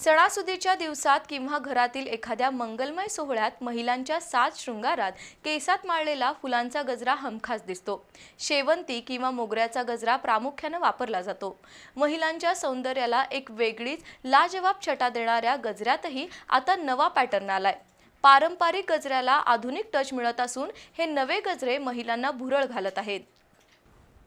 सणासुदीच्या दिवसात किंवा घरातील एखाद्या मंगलमय सोहळ्यात महिलांच्या सात शृंगारात केसात माळलेला फुलांचा गजरा हमखास दिसतो. शेवंती किंवा मोगऱ्याचा गजरा प्रामुख्यानं वापरला जातो. महिलांच्या सौंदर्याला एक वेगळीच लाजवाब छटा देणाऱ्या गजऱ्यातही आता नवा पॅटर्न आलाय. पारंपरिक गजऱ्याला आधुनिक टच मिळत असून हे नवे गजरे महिलांना भुरळ घालत आहेत.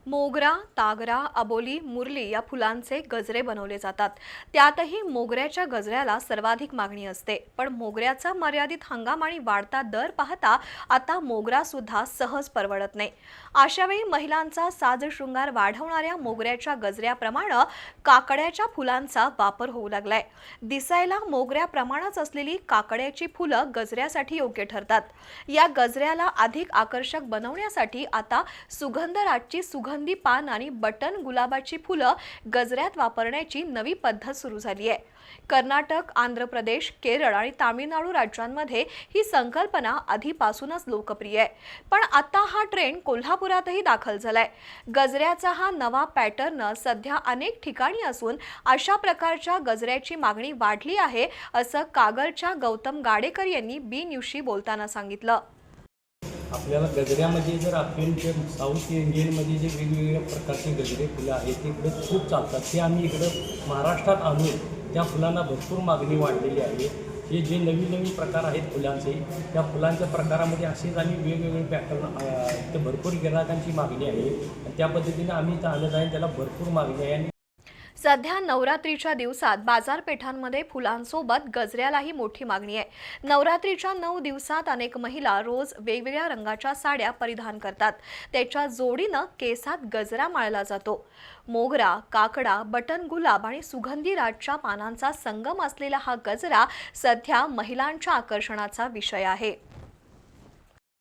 मोगरा तागरा अबोली मुरली या फुलांचे गजरे बनवले जातात. त्यातही मोगऱ्याच्या गजऱ्याला सर्वाधिक मागणी असते. पण मोगऱ्याचा मर्यादित हंगाम आणि वाढता दर पाहता आता मोगरा सुद्धा सहज परवडत नाही. अशावेळी महिलांचा साज शृंगार वाढवणाऱ्या मोगऱ्याच्या गजऱ्याप्रमाणे काकड्याच्या फुलांचा वापर होऊ लागलाय. दिसायला मोगऱ्याप्रमाणच असलेली काकड्याची फुलं गजऱ्यासाठी योग्य ठरतात. या गजऱ्याला अधिक आकर्षक बनवण्यासाठी आता सुगंधराजची सुगंध पान आणि बटन गुलाबाची फुलं गजऱ्यात वापरण्याची नवी पद्धत सुरू झाली आहे. कर्नाटक आंध्र प्रदेश केरळ आणि तामिळनाडू राज्यांमध्ये ही संकल्पना आधीपासूनच लोकप्रिय आहे. पण आता हा ट्रेंड कोल्हापुरातही दाखल झालाय. गजऱ्याचा हा नवा पॅटर्न सध्या अनेक ठिकाणी असून अशा प्रकारच्या गजऱ्याची मागणी वाढली आहे असं कागलच्या गौतम गाडेकर यांनी बी न्यूजशी बोलताना सांगितलं. आपल्याला गजऱ्यामध्ये जर आपण जे साऊथ इंडियनमध्ये जे वेगवेगळ्या प्रकारचे गजरे फुलं आहेत ते इकडे खूप चालतात. ते आम्ही इकडं महाराष्ट्रात आणून त्या फुलांना भरपूर मागणी वाढलेली आहे. हे जे नवीन नवीन प्रकार आहेत फुलांचे त्या फुलांच्या प्रकारामध्ये असेच आम्ही वेगवेगळे पॅटर्न ते भरपूर गिरायकांची मागणी आहे. आणि त्या पद्धतीने आम्ही इथं आणत आहे त्याला भरपूर मागणी आहे. आणि सध्या नवरात्रीच्या दिवसात बाजारपेठांमध्ये फुलांसोबत गजऱ्यालाही मोठी मागणी आहे. नवरात्रीच्या नऊ दिवसात अनेक महिला रोज वेगवेगळ्या रंगाच्या साड्या परिधान करतात. त्याच्या जोडीनं केसात गजरा माळला जातो. मोगरा काकडा बटन गुलाब आणि सुगंधी राजच्या पानांचा संगम असलेला हा गजरा सध्या महिलांच्या आकर्षणाचा विषय आहे.